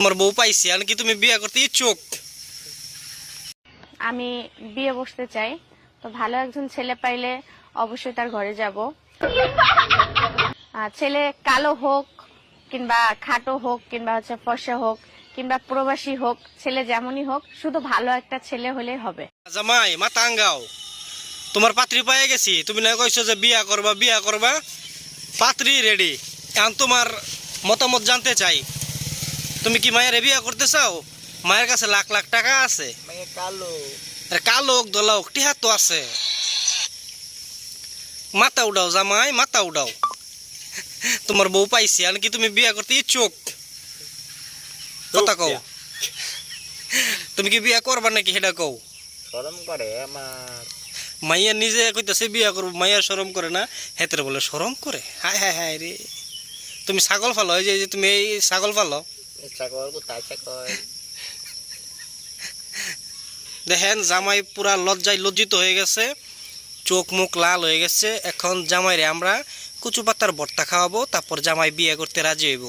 তোমার বউ পাইছি আর কি তুমি বিয়ে করতে ইচ্ছুক? আমি বিয়ে বসতে চাই তো ভালো একজন ছেলে পাইলে অবশ্যই তার ঘরে যাব। আর ছেলে কালো হোক কিংবা খাটো হোক কিংবা হচ্ছে ফর্সা হোক কিংবা প্রবাসী হোক ছেলে যেমনই হোক শুধু ভালো একটা ছেলে হলেই হবে। জামাই মা টাঙ্গাও তোমার পাত্রী পাইয়ে গেছি তুমি না কইছো যে বিয়া করবা বিয়া করবা পাত্রী রেডি এখন তোমার মতামত জানতে চাই। তুমি কি মায়ের বিয়া করতে চাও? মায়ের কাছে লাখ লাখ টাকা আছে। কালো। কালো দোলা টিহা তো আছে। মাথা উঠাও জামাই মাথা উঠাও তোমার বউ পাইছি আর কি তুমি বিয়া করতে ইচ্ছুক। কথা কও। তুমি কি বিয়া করবা নাকি সেটা কও? সরম করে আমার। মাইয়া নিজে কইতাছে বিয়া করব মাইয়া শরম করে না। হেতের বলে শরম করে? হায় হায় হায় রে। তুমি ছাগল ফালো এই যে তুমি এই ছাগল ফালো। দেখেন, জামাই পুরা লজ্জায় লজ্জিত হয়ে গেছে, চোখ মুখ লাল হয়ে গেছে। এখন জামাইরে আমরা কুচু পাতার ভর্তা খাওয়াবো, তারপর জামাই বিয়ে করতে রাজি হইব।